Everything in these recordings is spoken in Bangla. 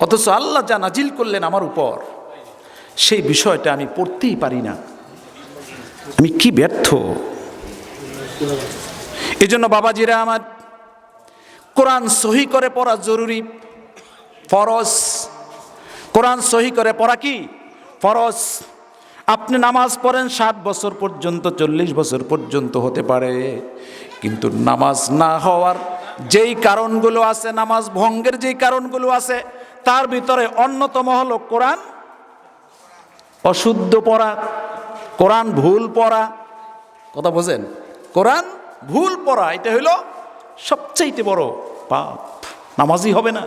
অথচ আল্লাহ যা নাজিল করলেন আমার উপর, সেই বিষয়টা আমি পড়তেই পারি না। আমি কি ব্যর্থ? এই জন্য বাবাজিরা আমার কোরআন সহি করে পড়া জরুরি। ফরজ। কোরআন সহি করে পড়া কি? ফরজ। আপনি নামাজ পড়েন ষাট বছর পর্যন্ত, চল্লিশ বছর পর্যন্ত হতে পারে। কিন্তু নামাজ না হওয়ার যেই কারণগুলো আছে, নামাজ ভঙ্গের যেই কারণগুলো আছে তার ভিতরে অন্যতম হলো কোরআন। অশুদ্ধ পড়া, কোরআন ভুল পড়া। কথা বোঝেন? কোরআন ভুল পড়া, এটা হইল সবচাইতে বড় পাপ। নামাজই হবে না।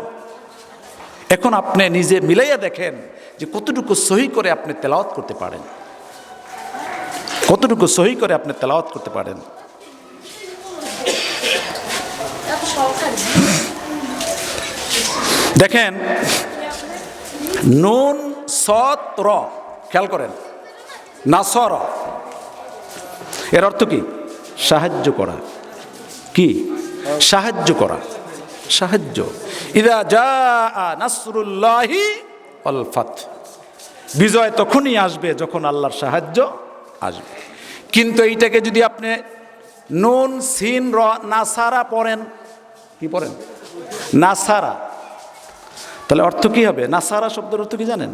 এখন আপনি নিজে মিলাইয়া দেখেন যে কতটুকু সহি করে আপনি তেলাওয়াত করতে পারেন। কতটুকু সহি করে আপনি তেলাওয়াত করতে পারেন। দেখেন, নুন, সৎ, র, খেয়াল করেন, নাসর। এর অর্থ কি? সাহায্য করা। কি? সাহায্য করা। সাহায্য। ইদা যা নাসরুল্লাহি অলফাত বিজয় তখনই আসবে যখন আল্লাহর সাহায্য আসবে। কিন্তু এইটাকে যদি আপনি নুন, সিন, র, নাসারা পড়েন, কি পড়েন? নাসারা। তাহলে অর্থ কি হবে? না সারা শব্দের অর্থ কি জানেন?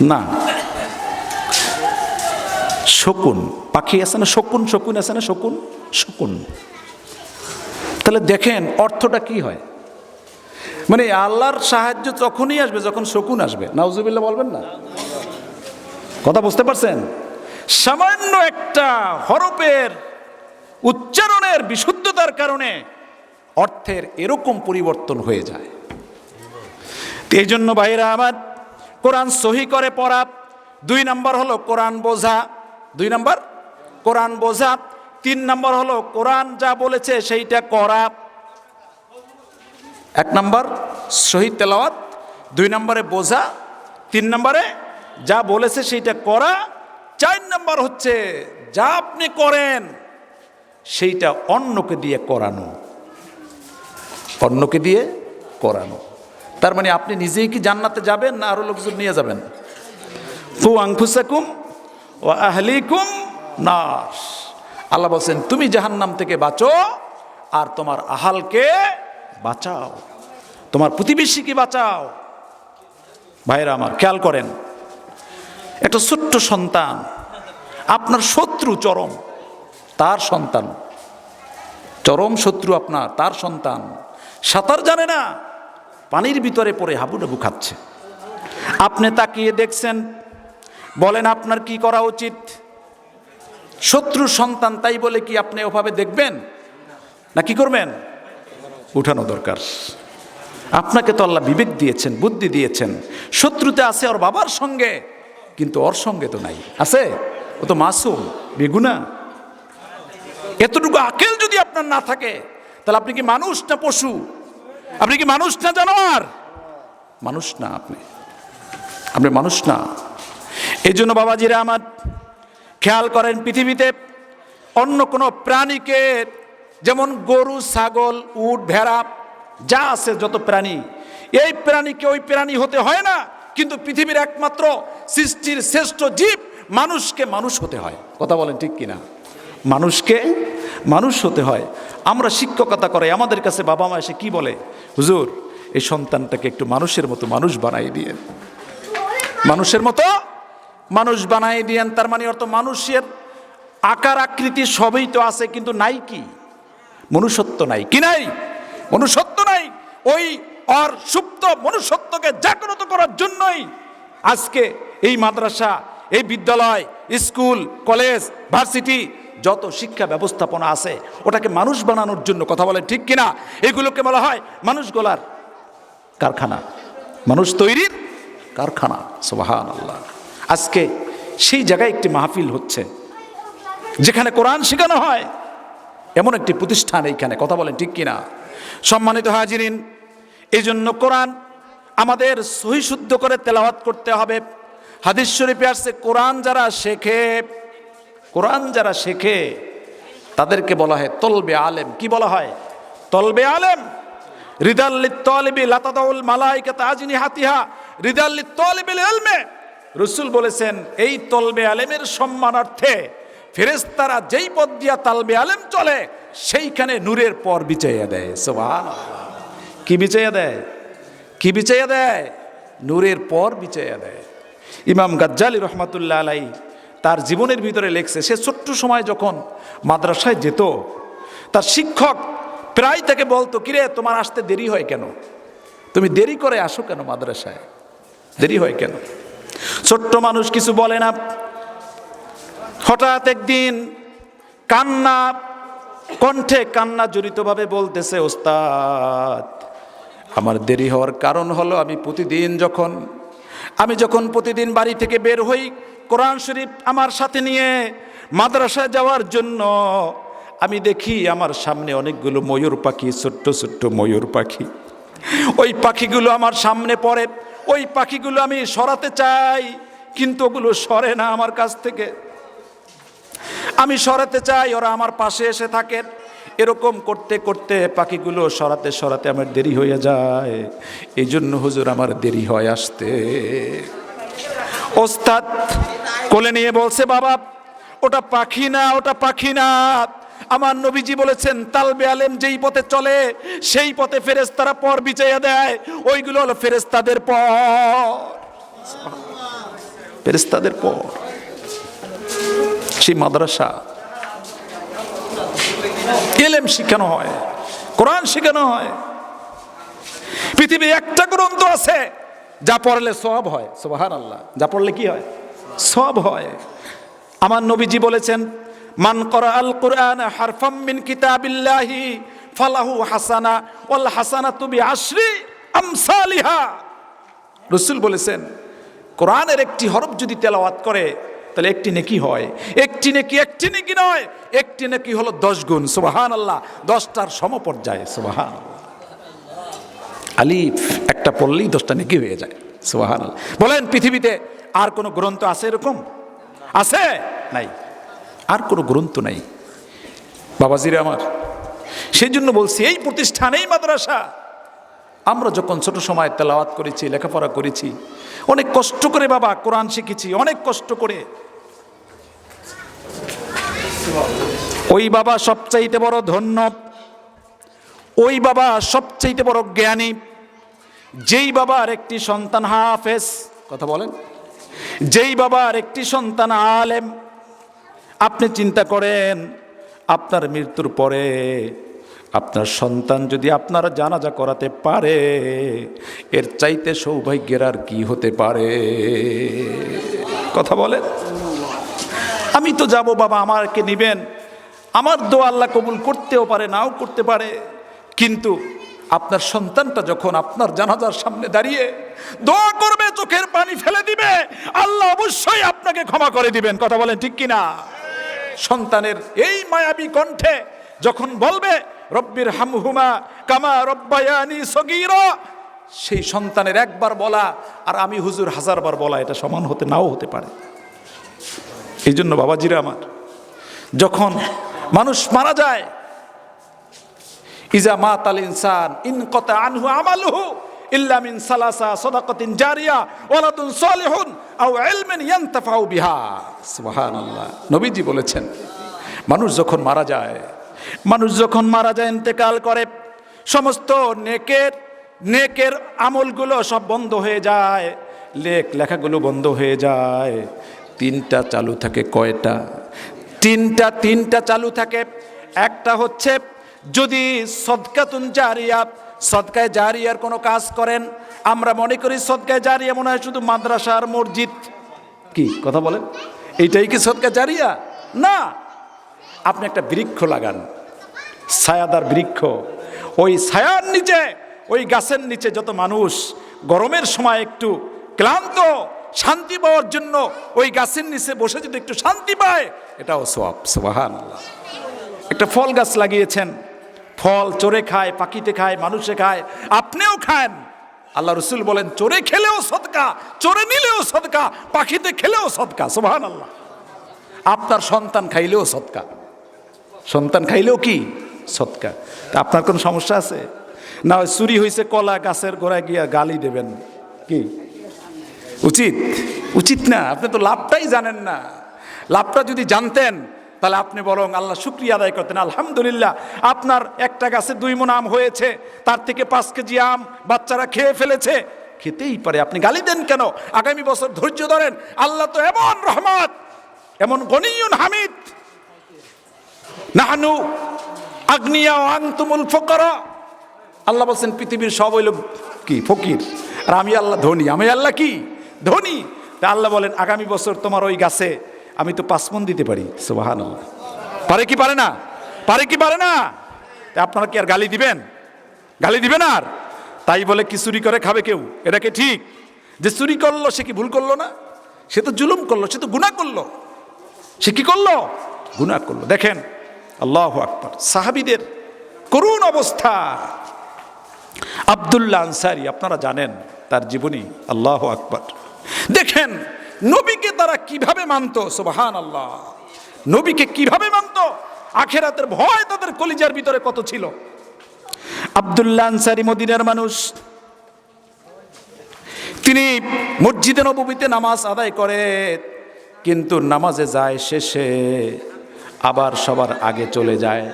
না। শকুন। পাখি আছে না শকুন? শকুন আছে না শকুন? শকুন। তাহলে দেখেন অর্থটা কি হয়? মানে আল্লাহর সাহায্য তখনই আসবে যখন শকুন আসবে। নাউজুবিল্লাহ বলবেন না? কথা বুঝতে পারছেন? সামান্য একটা হরফের উচ্চারণের বিশুদ্ধতার কারণে অর্থের এরকম পরিবর্তন হয়ে যায়। এই জন্য ভাইরা আমার কোরআন সহি করে পড়া, দুই নম্বর হলো কোরআন বোঝা, দুই নম্বর কোরআন বোঝা, তিন নম্বর হলো কোরআন যা বলেছে সেইটা করা। এক নম্বর শহীদ তেলাওয়াত, দুই নম্বরে বোঝা, তিন নম্বরে যা বলেছে সেইটা করা, চার নম্বর হচ্ছে যা আপনি করেন সেইটা অন্যকে দিয়ে করানো। অন্যকে দিয়ে করানো। তার মানে আপনি নিজেই কি জান্নাতে যাবেন না আরও লোকজন নিয়ে যাবেন? ফু আংফুসাকুম ও আহলিকুম নাস আল্লাহ বলছেন, তুমি জাহান্নাম থেকে বাঁচো আর তোমার আহালকে বাঁচাও। তোমার প্রতিবেশীকে বাঁচাও। ভাইরা আমার, খেয়াল করেন, একটা ছোট্ট সন্তান, আপনার শত্রু চরম, তার সন্তান। চরম শত্রু আপনার, তার সন্তান। সাঁতার জানে না পানির ভিতরে পড়ে হাবুডাবু খাচ্ছে। আপনি তাকিয়ে দেখছেন, বলেন আপনার কি করা উচিত? শত্রু সন্তান তাই বলে কি আপনি ওভাবে দেখবেন? না কি করবেন? উঠানো দরকার। আপনাকে তো আল্লাহ বিবেক দিয়েছেন, বুদ্ধি দিয়েছেন। শত্রুতে আছে ওর বাবার সঙ্গে, কিন্তু ওর সঙ্গে তো নাই। আছে? ও তো মাসুম, বেগুনা। এতটুকু আকেল যদি আপনার না থাকে, তাহলে আপনি কি মানুষ না পশু? আপনি কি মানুষ না জানোয়ার? মানুষ না আপনি। আপনি মানুষ না। এই জন্য বাবাজিরা আমার খেয়াল করেন, পৃথিবীতে অন্য কোনো প্রাণীকে যেমন গরু, ছাগল, উট, ভেড়া, যা আছে যত প্রাণী, এই প্রাণীকে ওই প্রাণী হতে হয় না, কিন্তু পৃথিবীর একমাত্র সৃষ্টির শ্রেষ্ঠ জীব মানুষকে মানুষ হতে হয়। কথা বলেন ঠিক কিনা? মানুষকে মানুষ হতে হয়। আমরা শিক্ষকতা করে আমাদের কাছে বাবা মা এসে কি বলে? হুজুর, এই সন্তানটাকে একটু মানুষের মতো মানুষ বানাই দিয়ে মানুষের মতো মানুষ বানাই দিয়েন। তার মানে অর্থ মানুষের আকার, আকৃতি সবই তো আছে, কিন্তু নাই কি? মনুষ্যত্ব নাই। কি নাই? মনুষ্যত্ব নাই। ওই আর সুপ্ত মনুষ্যত্বকে জাগ্রত করার জন্যই আজকে এই মাদ্রাসা, এই বিদ্যালয়, স্কুল, কলেজ, ভার্সিটি যত শিক্ষা ব্যবস্থাপনা আছে, ওটাকে মানুষ বানানোর জন্য কথা বলেন ঠিক কিনা? এগুলোকে বলা হয় মানুষ গলার কারখানা। মানুষ তৈরির কারখানা সোবাহান আল্লাহ আজকে সেই জায়গায় একটি মাহফিল হচ্ছে, যেখানে কোরআন শেখানো হয়। এমন একটি প্রতিষ্ঠান এইখানে, কথা বলেন ঠিক কিনা? সম্মানিত হাজিরিন এই জন্য কোরআন আমাদের সহিশুদ্ধ করে তেলাওয়াত করতে হবে। হাদিস শরীফে আসছে, কোরআন যারা শেখে কোরআন যারা শেখে, তাদেরকে বলা হয় তলবে আলেম। কি বলা হয়? তলবে আলেম। এলমে রসুল বলেছেন, এই তলবে আলেমের সম্মানার্থে ফেরেস্তারা যেই দিয়া তালবে আলেম চলে, সেইখানে নূরের পর বিচাইয়া দেয়। কি বিচাইয়া দেয়? কি বিচাইয়া দেয়? নূরের পর বিচাইয়া দেয়। ইমাম গাজ্জালি রহমাতুল্লাহ আলাই তার জীবনের ভিতরে লেখছে, সে ছোট্ট সময় যখন মাদ্রাসায় যেত, তার শিক্ষক প্রায় তাকে বলতো, কিরে, তোমার আসতে দেরি হয় কেন? তুমি দেরি করে আসো কেন মাদ্রাসায়? দেরি হয় কেন? ছোট্ট মানুষ কিছু বলে না। হঠাৎ একদিন কান্না, কণ্ঠে কান্না জড়িতভাবে বলতেছে, ওস্তাদ, আমার দেরি হওয়ার কারণ হলো আমি প্রতিদিন যখন, আমি যখন প্রতিদিন বাড়ি থেকে বের হই কোরআন শরীফ আমার সাথে নিয়ে মাদ্রাসায় যাওয়ার জন্য, আমি দেখি আমার সামনে অনেকগুলো ময়ূর পাখি, ছোট্ট ছোট্ট ময়ূর পাখি। ওই পাখিগুলো আমার সামনে পড়ে, ওই পাখিগুলো আমি সরাতে চাই, কিন্তু ওগুলো সরে না আমার কাছ থেকে। আমি সরাতে চাই, ওরা আমার পাশে এসে থাকে। এরকম করতে করতে পাখিগুলো সরাতে সরাতে আমার দেরি হয়ে যায়। এই জন্য হুজুর আমার দেরি হয় আসতে। ওস্তাদ কোলে নিয়ে বলছে, বাবা, ওটা পাখি না, ওটা পাখি না। আমার নবীজি বলেছেন, তালবে আলেম যেই পথে চলে, সেই পথে ফেরেস্তারা পর বিচাইয়া দেয়। ওইগুলো হলো ফেরেস্তাদের পর ফেরেস্তাদের পর সেই মাদ্রাসা। এলেম শিখানো হয়, কোরআন শেখানো হয়। পৃথিবী একটা গ্রন্থ আছে, যা পড়লে সব হয় সোহান আল্লাহ যা পড়লে কি হয়? সব হয়। আমার নবীজি বলেছেন, মান করা আল কোরআন হারফাম মিন কিতাবিল্লাহি ফালাহু হাসানা ওয়াল হাসানা তুবি আশরি আমসালিহা। রসুল বলেছেন, কোরআনের একটি হরফ যদি তেলাওয়াত করে, তাহলে একটি নেকি হয়। একটি নেকি একটি নেকি নয়, একটি নেকি হলো দশ গুণ। সুবাহান আল্লাহ দশটার সমপর্যায়ে সুবাহান আলিফ, একটা পড়লেই দশটা নেকি হয়ে যায় সুবাহান আল্লাহ বলেন পৃথিবীতে আর কোনো গ্রন্থ আছে এরকম? আছে? নাই। আর কোনো গ্রন্থ নাই। বাবাজিরে আমার সেই জন্য বলছি, এই প্রতিষ্ঠান, এই মাদ্রাসা, আমরা যখন ছোট সময় তেলাওয়াত করেছি, লেখাপড়া করেছি, অনেক কষ্ট করে বাবা কোরআন শিখেছি, অনেক কষ্ট করে। ওই বাবা সবচাইতে বড় ধন্য, ওই বাবা সবচাইতে বড় জ্ঞানী, যেই বাবার একটি সন্তান হাফেজ, কথা বলেন। যেই বাবার একটি সন্তান আলেম, আপনি চিন্তা করেন, আপনার মৃত্যুর পরে আপনার সন্তান যদি আপনারা জানাজা করাতে পারে, এর চাইতে সৌভাগ্যের আর কি হতে পারে? কথা বলেন। আমি তো যাব, বাবা আমাকে নিবেন। আমার দোয়া আল্লাহ কবুল করতেও পারে, নাও করতে পারে। কিন্তু আপনার সন্তানটা যখন আপনার জানাজার সামনে দাঁড়িয়ে দোয়া করবে, চোখের পানি ফেলে দিবে, আল্লাহ অবশ্যই আপনাকে ক্ষমা করে দিবেন। কথা বলেন ঠিক কিনা? সন্তানের এই মায়াবী কণ্ঠে যখন বলবে, রব্বির হামহুমা কামা রব্বায়ানি সগীর সেই সন্তানের একবার বলা, আর আমি হুজুর হাজারবার বলা, এটা সমান হতে নাও হতে পারে। এই জন্য বাবাজিরা আমার, যখন মানুষ মারা যায় ইজা মা তাল ইনসান, ইন কতা আনহু আমালুহু ইল্লা মিন সালাসা সাদাকাতিন জারিয়া, ওয়ালাদুন সালিহুন আও ইলমিন ইয়ানতাফাউ বিহা। সুবহানাল্লাহ। নবীজি বলেছেন, মানুষ যখন মারা যায়, মানুষ যখন মারা যায়, ইন্তেকাল করে, সমস্ত নেকের নেকের আমলগুলো সব বন্ধ হয়ে যায় লেখ লেখাগুলো বন্ধ হয়ে যায়, তিনটা চালু থাকে কয়টা? তিনটা তিনটা চালু থাকে, একটা হচ্ছে যদি সদকাতুন জারিয়া, সদকায় জারিয়ার কোনো কাজ করেন, আমরা মনে করি সদকায় জারিয়া মনে হয় শুধু মাদ্রাসা আর মসজিদ। কি, কথা বলেন? এইটাই কি সদকা জারিয়া? না। আপনি একটা বৃক্ষ লাগান, ছায়াদার বৃক্ষ। ওই ছায়ার নিচে, ওই গাছের নিচে যত মানুষ, গরমের সময় একটু ক্লান্ত, শান্তি পাওয়ার জন্য ওই গাছের নিচে বসে যদি একটু শান্তি পায়, এটাও সব সোহান একটা ফল গাছ লাগিয়েছেন ফল চোরে খায়, পাখিতে খায়, মানুষে খায়, আপনিও খান। আল্লাহ রসুল বলেন, চোরে খেলেও সদকা, চোরে নিলেও সদকা, পাখিতে খেলেও সদকা। সোহান আল্লাহ আপনার সন্তান খাইলেও সদকা। সন্তান খাইলেও কি? সৎকা তা আপনার কোনো সমস্যা আছে? না হয় চুরি হয়েছে কলা গাছের গোড়ায় গিয়া গালি দেবেন। কি? উচিত? উচিত না। আপনি তো লাভটাই জানেন না। লাভটা যদি জানতেন তাহলে আপনি বরং আল্লাহ শুক্রিয়া আদায় করতেন, আলহামদুলিল্লাহ। আপনার একটা গাছে দুই মন আম হয়েছে, তার থেকে পাঁচ কেজি আম বাচ্চারা খেয়ে ফেলেছে। খেতেই পারে, আপনি গালি দেন কেন? আগামী বছর ধৈর্য ধরেন, আল্লাহ তো এমন রহমত, এমন গনিয়ুন হামিদ। নাহানু আগ্নিয়া আংতুমুল ফকরা। আল্লাহ বলছেন, পৃথিবীর সব হইল কি? ফকির। আর আমি আল্লাহ ধনী, আমি আল্লাহ কি? ধনী। তা আল্লাহ বলেন, আগামী বছর তোমার ওই গাছে আমি তো পাঁচমন দিতে পারি আল্লাহ পারে কি পারে না? পারে কি পারে না? আপনারা কি আর গালি দিবেন? গালি দিবেন আর? তাই বলে কি চুরি করে খাবে কেউ? এটাকে ঠিক? যে চুরি করল, সে কি ভুল করল না? সে তো জুলুম করল, সে তো গুণা করল। সে কি করল? গুণা করল। দেখেন, আল্লাহ আকবর। সাহাবিদের করুণ অবস্থা। আবদুল্লাহ আনসারি, আপনারা জানেন তার জীবনী, আল্লাহ আকবর। দেখেন নবীকে তারা কীভাবে মানত? সুবাহান আল্লাহ নবীকে কীভাবে মানত? আখেরাতের ভয় তাদের কলিজার ভিতরে কত ছিল? আবদুল্লাহ আনসারি মদিনার মানুষ, তিনি মসজিদে নবীতে নামাজ আদায় করে, কিন্তু নামাজে যায় শেষে আবার সবার আগে চলে যায়।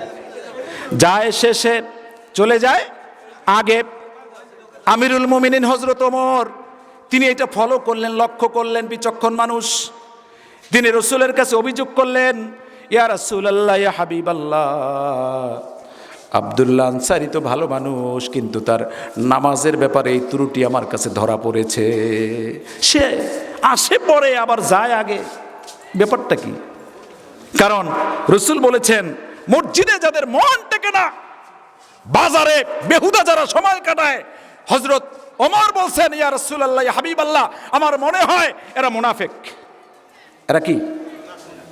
যায় শেষে চলে যায় আগে আমিরুল মোমিনিন হজরত ওমর তিনি এটা ফলো করলেন, লক্ষ্য করলেন, বিচক্ষণ মানুষ। তিনি রসুলের কাছে অভিযোগ করলেন, ইয়া রসুল আল্লাহ ইয়া হাবিব আল্লাহ আবদুল্লাহ আনসারি তো ভালো মানুষ, কিন্তু তার নামাজের ব্যাপারে এই ত্রুটি আমার কাছে ধরা পড়েছে। সে আসে, পরে আবার যায় আগে। ব্যাপারটা কি? কারণ রসুল বলেছেন, মসজিদে যাদের মন টেকে না, বাজারে বেহুদা যারা সময় কাটায় হজরত ওমর বলছেন ইয়া রসুল্লাহ হাবিব আল্লাহ আমার মনে হয় এরা মুনাফেক। এরা কি?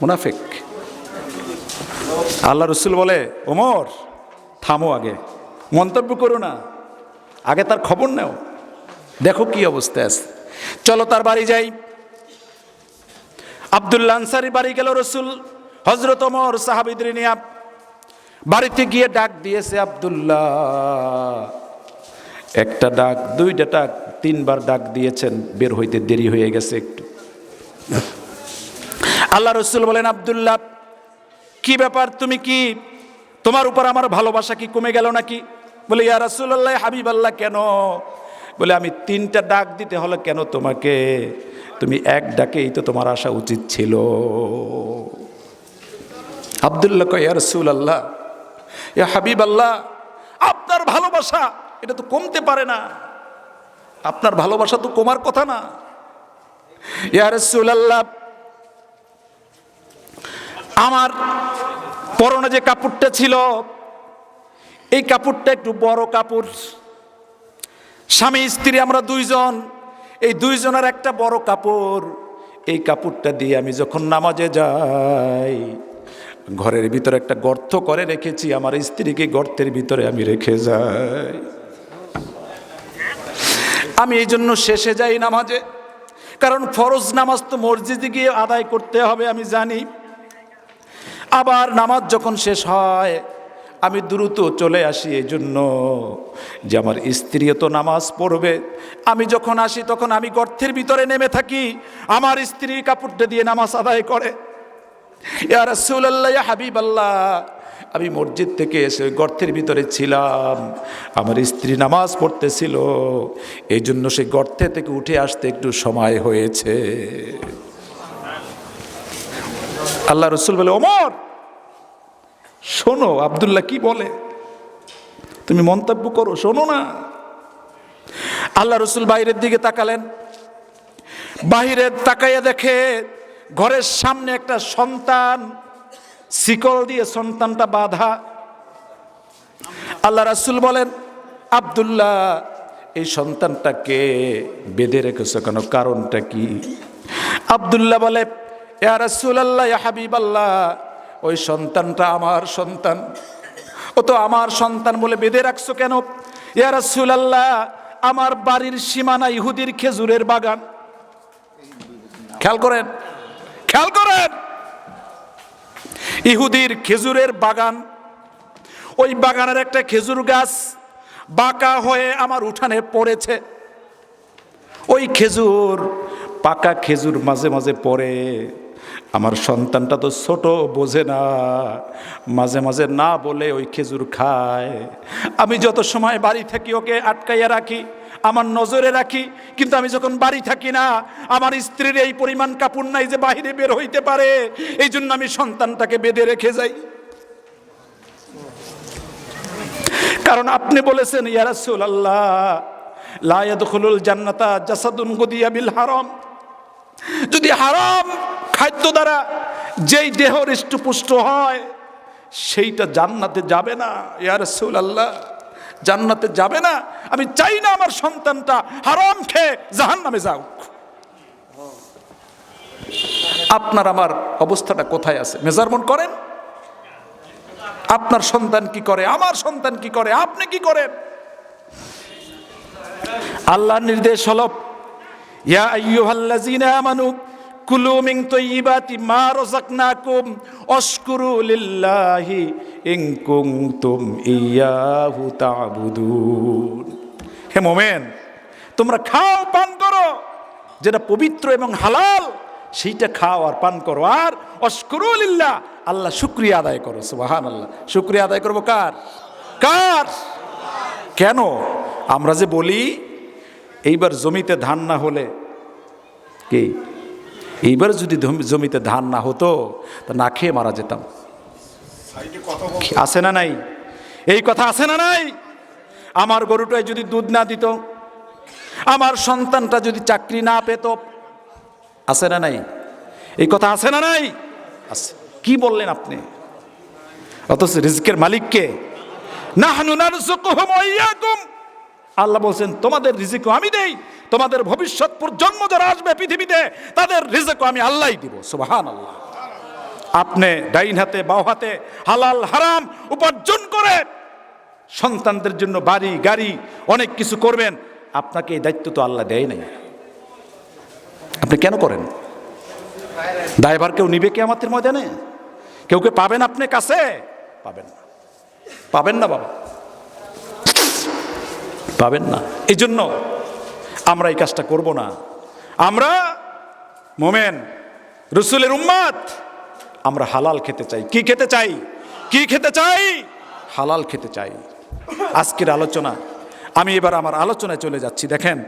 মুনাফেক। আল্লাহ রসুল বলে ওমর থামো আগে মন্তব্য করো না আগে তার খবর নেও দেখো কি অবস্থায় আছে। চলো তার বাড়ি যাই। আবদুল্লা আনসারি বাড়ি গেল রসুল হজরত ওমর সাহাবিদ্রি নিয়া বাড়িতে গিয়ে ডাক দিয়েছে আবদুল্লাহ একটা ডাক দুইটা ডাক তিনবার ডাক দিয়েছেন, বের হইতে দেরি হয়ে গেছে একটু। আল্লাহ রসুল বলেন, আবদুল্লাহ, কি ব্যাপার? তুমি কি তোমার উপর আমার ভালোবাসা কি কমে গেল নাকি? বলে, ইয়া রাসুল্লাহ হাবিব আল্লাহ কেন? বলে, আমি তিনটা ডাক দিতে হলো কেন তোমাকে? তুমি এক ডাকেই তো তোমার আসা উচিত ছিল। আবদুল্লাহ কয় রসুল আল্লাহ ইয়া হাবিব আল্লাহ আপনার ভালোবাসা এটা তো কমতে পারে না। আপনার ভালোবাসা তো কমার কথা না। আমার পরনে যে কাপড়টা ছিল, এই কাপড়টা একটু বড় কাপড়। স্বামী, স্ত্রী, আমরা দুইজন, এই দুইজনের একটা বড় কাপড়। এই কাপড়টা দিয়ে আমি যখন নামাজে যাই, ঘরের ভিতরে একটা গর্ত করে রেখেছি, আমার স্ত্রীকে গর্তের ভিতরে আমি রেখে যাই। আমি এই জন্য শেষে যাই নামাজে। কারণ ফরজ নামাজ তো মসজিদে গিয়ে আদায় করতে হবে, আমি জানি। আবার নামাজ যখন শেষ হয়, আমি দ্রুত চলে আসি এই জন্য যে আমার স্ত্রীও তো নামাজ পড়বে। আমি যখন আসি তখন আমি গর্থের ভিতরে নেমে থাকি, আমার স্ত্রী কাপড়টা দিয়ে নামাজ আদায় করে। ইয়া রাসূলুল্লাহ, ইয়া হাবিবাল্লাহ আমি মসজিদ থেকে এসে ওই গর্তের ভিতরে ছিলাম। আমার স্ত্রী নামাজ পড়তেছিল। এই জন্য সেই গর্তে থেকে উঠে আসতে একটু সময় হয়েছে। আল্লাহ রসুল বলে, ওমর, শোনো, আবদুল্লাহ কি বলে? তুমি মন্তব্য করো, শোনো না। আল্লাহ রসুল বাইরের দিকে তাকালেন। বাহিরে তাকাইয়া দেখে ঘরের সামনে একটা সন্তান শিকল দিয়ে সন্তানটা বাধা। আল্লাহ রাসুল বলেন, আবদুল্লাহ, এই সন্তানটাকে বেঁধে রেখেছো কেন? কারণটা কি? আবদুল্লাহ বলে রাসুল আল্লাহ হাবিব আল্লাহ ওই সন্তানটা আমার সন্তান। ও তো আমার সন্তান বলে বেঁধে রাখছো কেন? ইয়া রাসুল আল্লাহ আমার বাড়ির সীমানা ইহুদির খেজুরের বাগান। খেয়াল করেন খেয়াল করেন। ইহুদির খেজুরের বাগান। ওই বাগানের একটা খেজুর গাছ বাঁকা হয়ে আমার উঠানে পড়েছে। ওই খেজুর পাকা খেজুর মাঝে মাঝে পড়ে। আমার সন্তানটা তো ছোট, বোঝে না। মাঝে মাঝে না বলে ওই খেজুর খায়। আমি যত সময় বাড়ি থাকি ওকে আটকাইয়া রাখি আমার নজরে রাখি, কিন্তু আমি যখন বাড়ি থাকি না, আমার স্ত্রীর এই পরিমাণ কাপড় নাই যে বাহিরে বের হইতে পারে এই জন্য আমি সন্তানটাকে বেঁধে রেখে যাই। কারণ আপনি বলেছেন ইয়ারাসুল আল্লাহ লায়াদুল জান্নাতা জাসাদুন গদিয়া বিল হারাম। যদি হারাম খাদ্য দ্বারা যেই দেহ হৃষ্টপুষ্ট হয়, সেইটা জান্নাতে যাবে না ইয়ারসুল আল্লাহ জান্নাতে যাবে না। আমি চাই না আমার সন্তানটা হারাম খেয়ে জাহান নামে যাও আপনার আমার অবস্থাটা কোথায় আছে? মেজারমেন্ট করেন? আপনার সন্তান কি করে? আমার সন্তান কি করে? আপনি কি করেন? আল্লাহর নির্দেশ হলো, ইয়া আইয়ুহাল্লাযীনা আমানু কুলু মিন তাইয়্যিবাতি মা রাযাকনাকুম আশকুরু লিল্লাহি ইন কুনতুম ইয়াহু তা'বুদুন। হে মোমেন, তোমরা খাও, পান করো। যেটা পবিত্র এবং হালাল, সেইটা খাও আর পান করো। আর অস্করুলিল্লাহ আল্লাহ শুক্রিয়া আদায় করো সুবাহান আল্লাহ শুক্রিয়া আদায় করব কার? কার? কেন? আমরা যে বলি, এইবার জমিতে ধান না হলে কি? এইবার যদি জমিতে ধান না হতো তা না খেয়ে মারা যেতাম। আছে না নাই? এই কথা আছে না নাই? আমার গরুটায় যদি দুধ না দিত আমার সন্তানটা যদি চাকরি না পেত আছে না নাই? এই কথা আছে না নাই? আছে। কি বললেন আপনি? অথচ রিজকের মালিককে ইয়াকুম আল্লাহ বলছেন তোমাদের রিজিকও আমি দেই। তোমাদের ভবিষ্যৎ প্রজন্ম যারা আসবে পৃথিবীতে, তাদের রিজিকও আমি আল্লাহই দিব সুবাহান আল্লাহ আপনি ডাইন হাতে বাও হাতে, হালাল, হারাম উপার্জন করে সন্তানদের জন্য বাড়ি, গাড়ি, অনেক কিছু করবেন, আপনাকে এই দায়িত্ব তো আল্লাহ দেয় নাই। আপনি কেন করেন? ড্রাইভার কেউ নিবে কে আমাদের ময়দানে? কেউ কে পাবেন আপনি কাছে? পাবেন না। পাবেন না বাবা। পাবেন না। এই জন্য আমরা এই কাজটা করব না। আমরা মোমেন, রসুলের উম্মাদ, আমরা হালাল খেতে চাই। কি খেতে চাই? কি খেতে চাই? হালাল খেতে চাই। আজকের আলোচনা, আমি এবার আমার আলোচনায় চলে যাচ্ছি। দেখেন,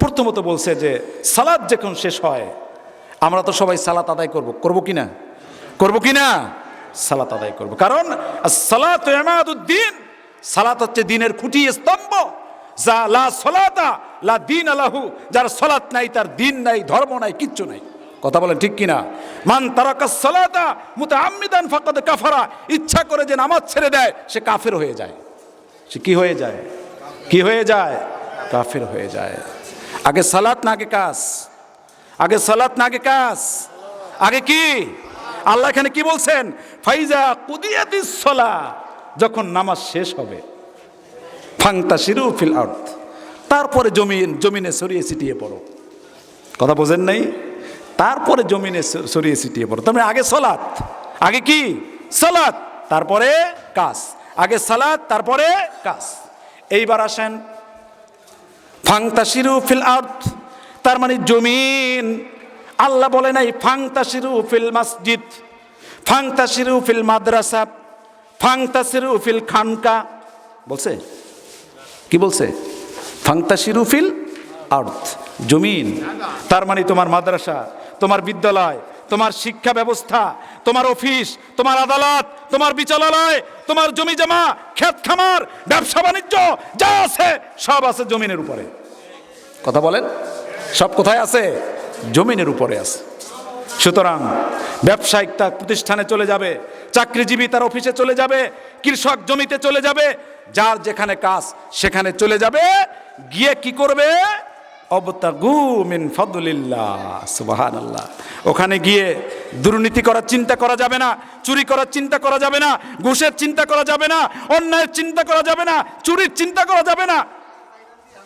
প্রথমত বলছে যে সালাদ যখন শেষ হয়, আমরা তো সবাই সালাত আদায় করব। করব কি না? করব কি না? সালাত আদায় করব। কারণ সালাত এমাদুদ্দিন সালাত হচ্ছে দিনের খুঁটি স্তম্ভ। যা লা সলাতা, লা দিন আলাহু যার সলাত নাই, তার দিন নাই, ধর্ম নাই, কিচ্ছু নাই। কথা বলেন ঠিক কিনা? মান তারাকা সলাতা মুতাআম্মিদান ফাকাদ কাফারা, ইচ্ছা করে যে নামাজ ছেড়ে দেয়, সে কাফের হয়ে যায়। সে কি হয়ে যায়? কি হয়ে যায়? কাফের হয়ে যায়। আগে সালাত না আগে কাজ? আগে সালাত না আগে কাজ? আগে কি? আল্লাহ এখানে কি বলছেন? ফাইজা কুদিয়াতিস সলা যখন নামাজ শেষ হবে ফাংতা শিরু ফিল আর্থ তারপরে জমিন, জমিনে সরিয়ে ছিটিয়ে পড়ো। কথা বোঝেন নাই? তারপরে জমিনে সরিয়ে ছিটিয়ে পড়ো। তার মানে আগে সলাৎ আগে কি? সলাৎ তারপরে কাজ। আগে সালাত, তারপরে কাজ। এইবার আসেন। ফাংতাসিরু ফিল আর্থ তার মানে জমিন। আল্লাহ বলে নাই ফাংতাসিরু ফিল মসজিদ ফাংতাসিরু ফিল মাদ্রাসা ফাংতাসিরু ফিল খানকা। বলছে? কি বলছে? ফাংতাসিরু ফিল আর্থ জমিন। তার মানে তোমার মাদ্রাসা, তোমার বিদ্যালয়, তোমার শিক্ষা ব্যবস্থা, তোমার অফিস, তোমার আদালত, তোমার বিচারালয়, তোমার জমি জমা, ক্ষেত খামার, ব্যবসা বাণিজ্য, যা আছে, সব আছে জমিনের উপরে। কথা বলেন? সব কোথায় আছে? জমিনের উপরে আছে। সুতরাং ব্যবসায়িক তার প্রতিষ্ঠানে চলে যাবে, চাকরিজীবী তার অফিসে চলে যাবে, কৃষক জমিতে চলে যাবে যার যেখানে কাজ সেখানে চলে যাবে। গিয়ে কি করবে? সুবহানাল্লাহ। ওখানে গিয়ে দুর্নীতি করার চিন্তা করা যাবে না, চুরি করার চিন্তা করা যাবে না, ঘুষের চিন্তা করা যাবে না, অন্যায়ের চিন্তা করা যাবে না, চুরির চিন্তা করা যাবে না।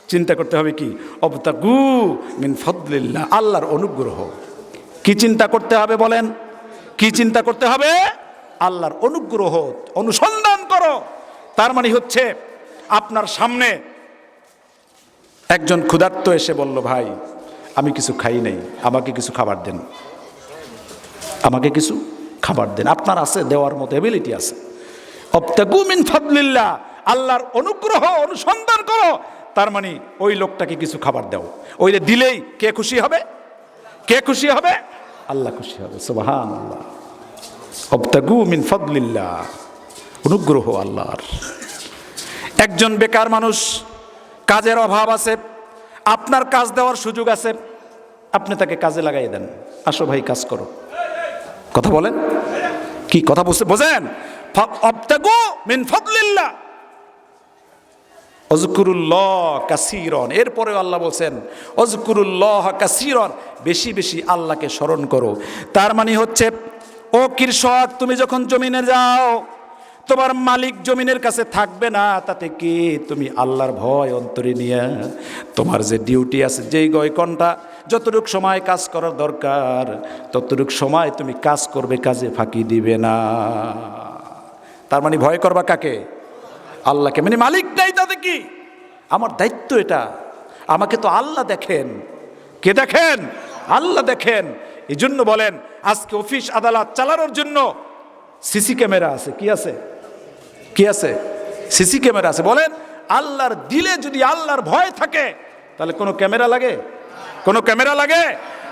চিন্তা করতে হবে কি? অবতাগু মিন ফদলিল্লাহ, আল্লাহর অনুগ্রহ। কি চিন্তা করতে হবে বলেন? কি চিন্তা করতে হবে? আল্লাহর অনুগ্রহ, অনুসন্ধান করো। তার মানে হচ্ছে আপনার সামনে একজন ক্ষুধার্ত এসে বলল, ভাই, আমি কিছু খাই নাই, আমাকে কিছু খাবার দেন। আমাকে কিছু খাবার দেন? আপনার আছে, দেওয়ার মতো এবিলিটি আছে। মিন ফাদলিল্লাহ, আল্লাহর অনুগ্রহ অনুসন্ধান করো। তার মানে ওই লোকটাকে কিছু খাবার দাও। ওই দিলেই কে খুশি হবে? কে খুশি হবে? আল্লাহ খুশি হবে সুবাহান আল্লাহ মিন ফদলিল্লাহ অনুগ্রহ আল্লাহর। একজন বেকার মানুষ, কাজের অভাব আছে, আপনার কাজ দেওয়ার সুযোগ আছে, আপনি তাকে কাজে লাগাই দেন। আসো ভাই, কাজ করো। কথা বলেন? কি কথা বুঝতে বোঝেন? এরপরেও আল্লাহ বলছেন, অজকুরুল্লাহ কাসিরন। বেশি বেশি আল্লাহকে স্মরণ করো। তার মানে হচ্ছে, ও কৃষক, তুমি যখন জমিনে যাও তোমার মালিক জমিনের কাছে থাকবে না, তাতে কি তুমি আল্লাহর ভয় অন্তরে নিয়ে তোমার যে ডিউটি আছে, যেই গয় যতটুক সময় কাজ করার দরকার, ততটুক সময় তুমি কাজ করবে, কাজে ফাঁকি দিবে না। তার মানে ভয় করবা কাকে? আল্লাহকে। মানে মালিক নাই তাতে কি? আমার দায়িত্ব এটা। আমাকে তো আল্লাহ দেখেন। কে দেখেন? আল্লাহ দেখেন। এই জন্য বলেন, আজকে অফিস আদালত চালানোর জন্য সিসি ক্যামেরা আছে, কি আছে? কি আছে? সিসি ক্যামেরা আছে। বলেন, আল্লাহর দিলে যদি আল্লাহর ভয় থাকে, তাহলে কোনো ক্যামেরা লাগে? কোনো ক্যামেরা লাগে?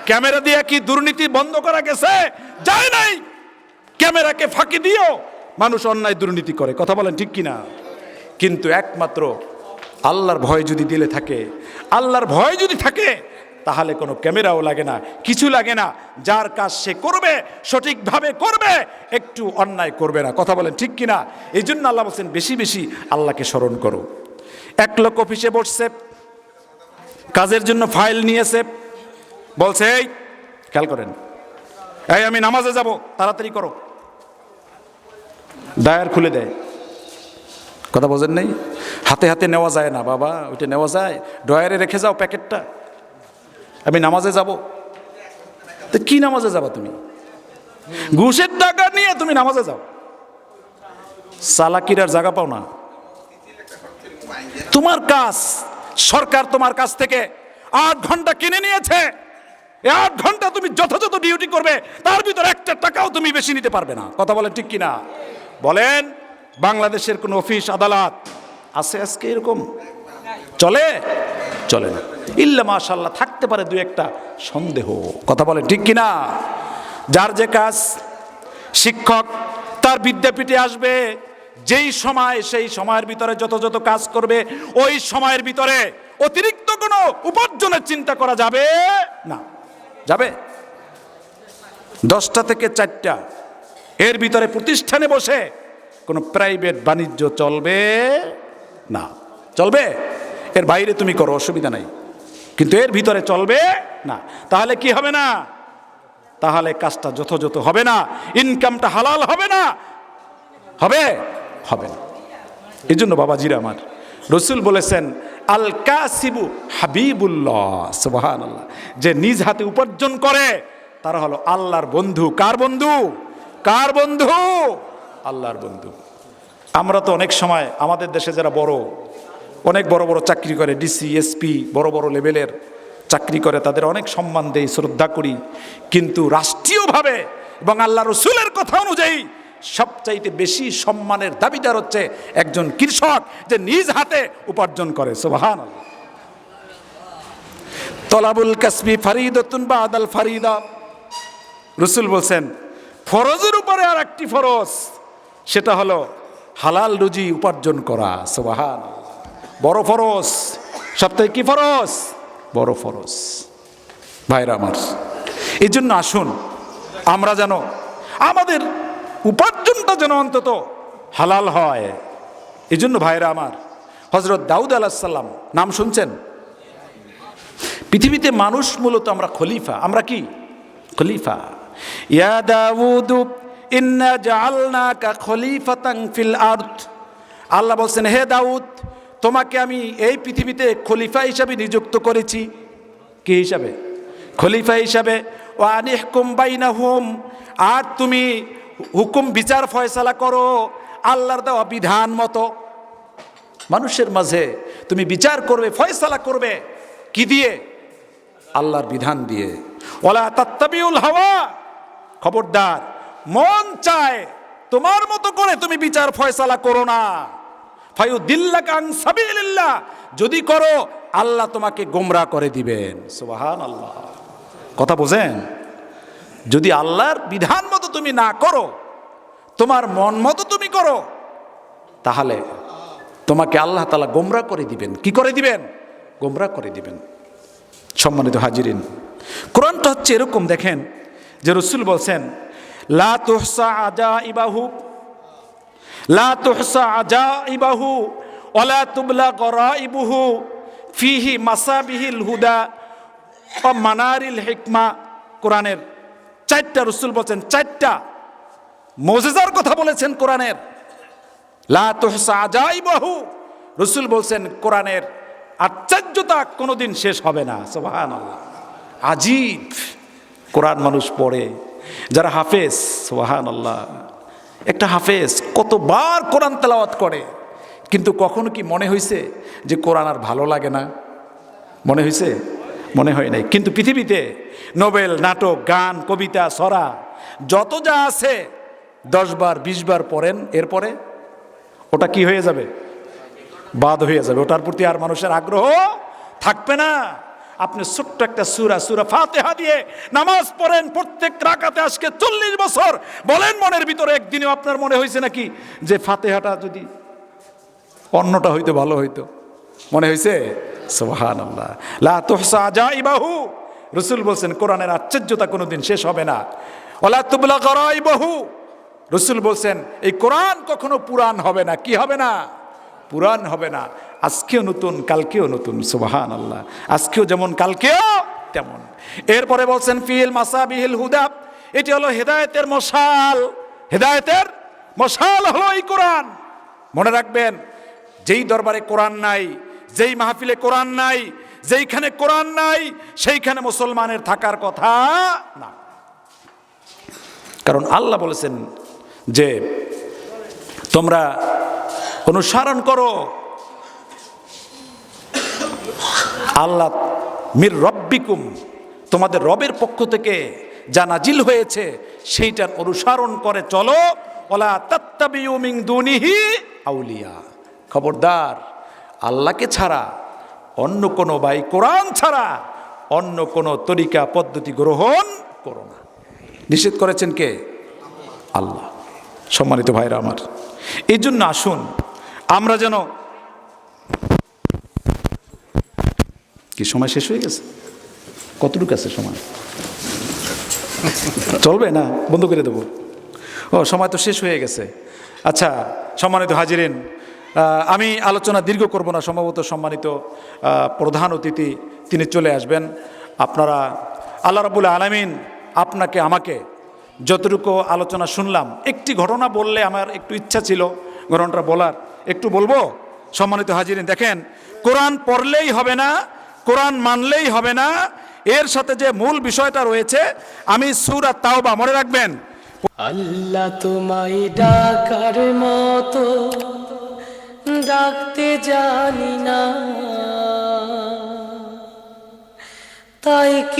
ক্যামেরা দিয়ে কি দুর্নীতি বন্ধ করা গেছে? যায় নাই। ক্যামেরাকে ফাঁকি দিও মানুষ অন্যায় দুর্নীতি করে। কথা বলেন ঠিক কিনা? কিন্তু একমাত্র আল্লাহর ভয় যদি দিলে থাকে, আল্লাহর ভয় যদি থাকে তাহলে কোনো ক্যামেরাও লাগে না, কিছু লাগে না। যার কাজ সে করবে, সঠিকভাবে করবে, একটু অন্যায় করবে না। কথা বলেন ঠিক কিনা? এই জন্য আল্লাহ বলছেন, বেশি বেশি আল্লাহকে স্মরণ করো। এক লোক অফিসে বসছে, কাজের জন্য ফাইল নিয়েছে, বলছে, এই, খেয়াল করেন। এই, আমি নামাজে যাব, তাড়াতাড়ি করো। দায়ার খুলে দেয়। কথা বোঝেন নেই? হাতে হাতে নেওয়া যায় না, বাবা, ওইটা নেওয়া যায়। ডয়ারে রেখে যাও প্যাকেটটা। আমি নামাজে যাব? তো কি নামাজে যাবা তুমি? ঘুষের টাকা নিয়ে তুমি নামাজে যাও। সালাকির আর জায়গা পাও না। তোমার কাজ, সরকার তোমার কাছ থেকে আট ঘণ্টা কিনে নিয়েছে। আট ঘণ্টা তুমি যথাযথ ডিউটি করবে, তার ভিতর একটা টাকাও তুমি বেশি নিতে পারবে না। কথা বলেন ঠিক কিনা? বলেন, বাংলাদেশের কোন অফিস, আদালত আছে আজকে এরকম? চলে? চলে না। ইল্লা মাশাল্লাহ থাকতে পারে দু একটা সন্দেহ। কথা বলেন ঠিক কিনা? যার যে কাজ শিক্ষক, তার বিদ্যাপীঠে আসবে, যেই সময় সেই সময়ের ভিতরে যত যত কাজ করবে, ওই সময়ের ভিতরে অতিরিক্ত কোনো উপার্জনের চিন্তা করা যাবে না। যাবে? দশটা থেকে চারটা। এর ভিতরে প্রতিষ্ঠানে বসে কোনো প্রাইভেট বাণিজ্য চলবে না। চলবে? এর বাইরে তুমি করো, অসুবিধা নাই। কিন্তু এর ভিতরে চলবে না। তাহলে কি হবে না? তাহলে কাজটা যথাযথ হবে না। ইনকামটা হালাল হবে না। হবে? হবে না। এই জন্য বাবাজিরা আমার, রসুল বলেছেন, আল কাসিবু হাবিবুল্লাহ যে নিজ হাতে উপার্জন করে, তারা হলো আল্লাহর বন্ধু। কার বন্ধু? কার বন্ধু? আল্লাহর বন্ধু। আমরা তো অনেক সময় আমাদের দেশে যারা বড় অনেক বড় বড় চাকরি করে ডিসি এসপি বড় বড় লেভেলের চাকরি করে, তাদের অনেক সম্মান দেই, শ্রদ্ধা করি। কিন্তু রাষ্ট্রীয়ভাবে এবং আল্লাহ রসুলের কথা অনুযায়ী সবচাইতে বেশি সম্মানের দাবিদার হচ্ছে একজন কৃষক যে নিজ হাতে উপার্জন করে। সোবাহান তলাবুল কাসবি ফারিদতুন বা আদাল ফারিদা। রসুল বলছেন, ফরজের উপরে আর একটি ফরজ, সেটা হলো হালাল রুজি উপার্জন করা। সোবাহান বড় ফরস সপ্তাহে কি ফরস বড় ফরস ভাইরা আমার এই জন্য আসুন, আমরা যেন আমাদের উপার্জনটা যেন অন্তত হালাল হয়। এই জন্য ভাইরা আমার হজরত দাউদ আলাহিসাল্লাম নাম শুনছেন? পৃথিবীতে মানুষ মূলত আমরা খলিফা। আমরা কি? খলিফা। ইয়া দাউদ, ইন্না জাআলনাকা খলিফাতান ফিল আরদ। আল্লাহ বলছেন, হে দাউদ তোমাকে আমি এই পৃথিবীতে খলিফা হিসাবে নিযুক্ত করেছি। কি হিসাবে? খলিফা হিসাবে ও আনিহকুম হুম আর তুমি হুকুম, বিচার, ফয়সালা করো আল্লাহর দেওয়া বিধান মতো। মানুষের মাঝে তুমি বিচার করবে, ফয়সালা করবে, কি দিয়ে? আল্লাহর বিধান দিয়ে। ওলা তাত্তাবিউল হাওয়া খবরদার, মন চায় তোমার মতো করে তুমি বিচার, ফয়সালা করো না। যদি করো, আল্লাহ তোমাকে গোমরা করে দিবেন। সুবাহান আল্লাহ কথা বোঝেন? যদি আল্লাহর বিধান মতো তুমি না করো, তোমার মন মতো তুমি করো, তাহলে তোমাকে আল্লাহ তালা গোমরা করে দিবেন। কি করে দিবেন? গোমরা করে দিবেন। সম্মানিত হাজিরিন, কোরআনটা হচ্ছে এরকম, দেখেন যে রসুল বলছেন, লা তোহসা আজা ইবাহু লা তুহসা আজা ইবাহু ওলা তুবলা গরা ইবুহু ফিহি মাসাবিহিল হুদা ও মানারিল হিকমা। কোরআনের চারটা রসুল বলছেন, চারটা মোজেজার কথা বলেছেন কোরআনের। লা তুহসা আজা ইবাহু রসুল বলছেন, কোরআনের আশ্চর্যতা কোনোদিন শেষ হবে না। সোহান আজীব কোরআন মানুষ পড়ে, যারা হাফেজ সোহান আল্লাহ একটা হাফেজ কতবার কোরআন তেলাওয়াত করে, কিন্তু কখনো কি মনে হয়েছে যে কোরআন আর ভালো লাগে না? মনে হয়েছে মনে হয় নাই। কিন্তু পৃথিবীতে নোবেল, নাটক, গান, কবিতা, সরা, যত যা আছে দশ বার বিশ বার পড়েন, এরপরে ওটা কি হয়ে যাবে? বাদ হয়ে যাবে। ওটার প্রতি আর মানুষের আগ্রহ থাকবে না। আপনি ছোট্ট একটা সুরা সুরা ফাতেহা দিয়ে নামাজ পড়েন প্রত্যেক রাকাতে আজকে চল্লিশ বছর। বলেন মনের ভিতরে, একদিনও আপনার মনে হয়েছে নাকি যে ফাতেহাটা যদি অন্যটা হইতো, ভালো হইতো? মনে হয়েছে? সোহান আল্লাহ রসুল বলছেন, কোরআনের আশ্চর্যতা কোনোদিন শেষ হবে না। ওলা তুবলা গরাই বহু রসুল বলছেন, এই কোরআন কখনো পুরাণ হবে না। কি হবে না? পুরাণ হবে না। আজকেও নতুন, কালকেও নতুন সুবাহান আল্লাহ আজকেও যেমন, কালকেও তেমন। এরপরে বলছেন, ফিল মাসাবিহিল হুদা। এটি হলো হেদায়েতের মশাল। হেদায়েতের মশাল হলো এই কোরআন। মনে রাখবেন, যেই দরবারে কোরআন নাই, যেই মাহফিলে কোরআন নাই, যেইখানে কোরআন নাই, সেইখানে মুসলমানের থাকার কথা না। কারণ আল্লাহ বলেছেন যে, তোমরা অনুসরণ করো আল্লাহ, মির রব্বিকুম তোমাদের রবের পক্ষ থেকে যা নাজিল হয়েছে সেইটার অনুসরণ করে চলো। ওলা তাত্তাবিউ মিন দুনিহি আউলিয়া খবরদার, আল্লাহকে ছাড়া অন্য কোনো বাই কোরআন ছাড়া অন্য কোনো তরিকা, পদ্ধতি গ্রহণ করো না। নিষেধ করেছেন কে? আল্লাহ। সম্মানিত ভাইরা আমার, এই জন্য আসুন, আমরা যেন কি সময় শেষ হয়ে গেছে? কতটুকু আছে সময়? চলবে না? বন্ধ করে দেবো। ও সময় তো শেষ হয়ে গেছে। আচ্ছা সম্মানিত হাজিরিন আমি আলোচনা দীর্ঘ করব না সম্ভবত সম্মানিত প্রধান অতিথি তিনি চলে আসবেন। আপনারা আল্লাহ রাবুল আলমিন আপনাকে আমাকে যতটুকু আলোচনা শুনলাম একটি ঘটনা বললে আমার একটু ইচ্ছা ছিল ঘটনাটা বলার। একটু বলব? সম্মানিত হাজিরিন দেখেন কোরআন পড়লেই হবে না কোরআন মানলেই হবে না। এর সাথে যে মূল বিষয়টা রয়েছে, আমি সুরা তাওবা, মনে রাখবেন। আল্লাহ তোমায় ডাকার মতো ডাকতে জানি না। তাই কি